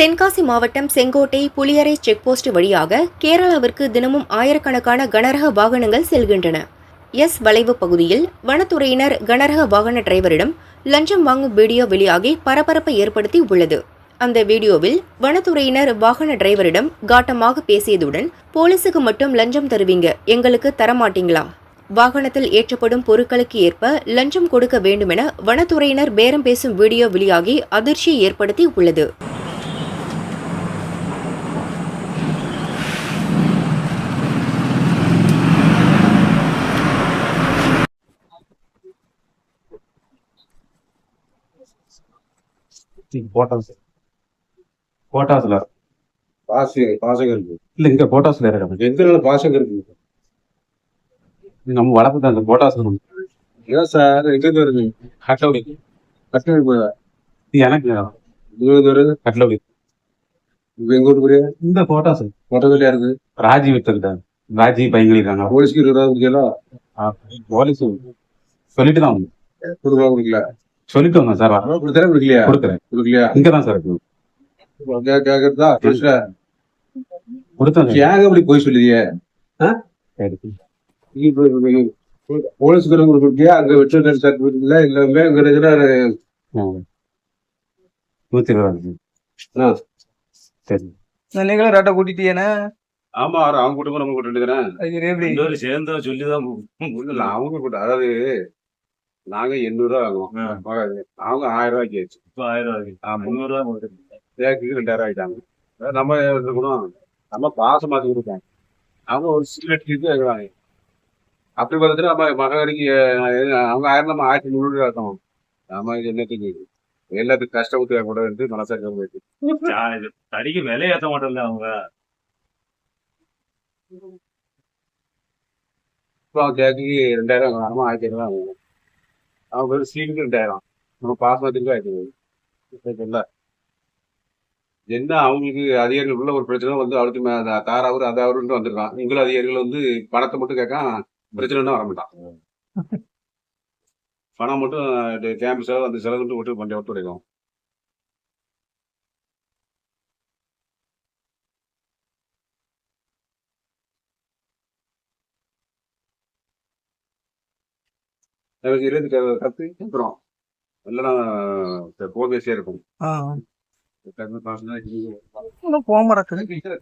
தென்காசி மாவட்டம் செங்கோட்டை புலியரை செக்போஸ்ட் வழியாக கேரளாவிற்கு தினமும் ஆயிரக்கணக்கான கனரக வாகனங்கள் செல்கின்றன. எஸ் வளைவு பகுதியில் வனத்துறையினர் கனரக வாகன டிரைவரிடம் லஞ்சம் வாங்கும் வீடியோ வெளியாகி பரபரப்பை ஏற்படுத்தி உள்ளது. அந்த வீடியோவில் வனத்துறையினர் வாகன டிரைவரிடம் காட்டமாக பேசியதுடன் போலீசுக்கு மட்டும் லஞ்சம் தருவீங்க. எங்களுக்கு தரமாட்டீங்களா? வாகனத்தில் ஏற்றப்படும் பொருட்களுக்கு ஏற்ப லஞ்சம் கொடுக்க வேண்டுமென வனத்துறையினர் பேரம் பேசும் வீடியோ வெளியாகி அதிர்ச்சியை ஏற்படுத்தி உள்ளது. போட்டாஸ் போட்டாஸ்ல பாசி பாசகம் இருக்கு. இல்ல இங்க போட்டாஸ்ல இருக்கு. எந்த பாசகம் இருக்கு? நம்ம வளர்ப்பு போட்டாஸ் ஏன் சார்? எங்க எனக்கு வருது இப்ப எங்க ஊர்? இந்த போட்டாஸ் வெளியா இருக்கு? ராஜி வித்துக்கிட்டாங்க ராஜி பையங்க இருக்காங்க. போலீஸ்க்கு இருபது குடிக்கல? போலீஸ். சொல்லிட்டு தான். கொடுக்கலாம் வந்தோம் சார். கொடுத்தா குடிக்கலையா? கொடுக்குறேன். குடிக்கலையா? இங்க தான் சார் கேக்குறதா சார். ஏங்க அப்படி போய் சொல்லுதியே? போலீஸ்க்கு கொடுக்கியா அங்க வெற்றி சர்டிபிகேட் இல்ல எல்லாமே அங்க இருக்கிற ஆ. நூத்தி இருபது ஆ. சரி. நீங்களும் ரேட்டை கூட்டிட்டீங்கண்ணே ஆமா அவங்க கூட்டம் நம்ம கூட்டம் இருக்கிறேன். சேர்ந்தா சொல்லிதான் அவங்க கூட்டம் அதாவது நாங்க எண்ணூறு ரூபா வாங்குவோம். அவங்க ஆயிரம் ரூபாய்க்கு ஆச்சு இப்ப ஆயிரம் ரூபாய்க்கு. முந்நூறு ரூபாய் தேக்கு ரெண்டாயிரம் ஆயிட்டாங்க. நம்ம இருக்கணும் நம்ம பாசம் கொடுப்போம். அவங்க ஒரு சிகரெட் இது இருக்கிறாங்க அப்படி பார்த்துட்டு நம்ம மகளிருக்கு அவங்க ஆயிரம் நம்ம ஆயிரத்தி முந்நூறு ரூபா இருக்கும் நம்ம என்னத்துக்கு எல்லாத்துக்கும் கஷ்டப்பட்டு கூட மனசாக்க போயிட்டு தடிக்கு விலை ஏத்த மாட்டோம்ல அவங்க. இப்போ அவங்க தேக்கு ரெண்டாயிரம் ஆயிரத்தி ஐநூறு அவங்க வெறும் சீலுக்கு ரெண்டாயிரம் நம்ம ஆயிரத்தி இல்ல என்ன அவங்களுக்கு அதிகாரிகள் உள்ள ஒரு பிரச்சனை வந்து அந்த தார் அவரு அது அவருன்னு வந்திருக்கான் இங்களும் அதிகாரிகள் வந்து பணத்தை மட்டும் கேட்கான் பிரச்சனைன்னா வர மாட்டான் பணம் மட்டும் கேம்ப் செலவு அந்த செலவு விட்டு பண்ணி விட்டு கிடைக்கும் எனக்கு இருபது கத்து அப்புறம் எல்லாம் இருக்கும் கத்து பாசம் இன்னும் போக மாட்டேங்குது.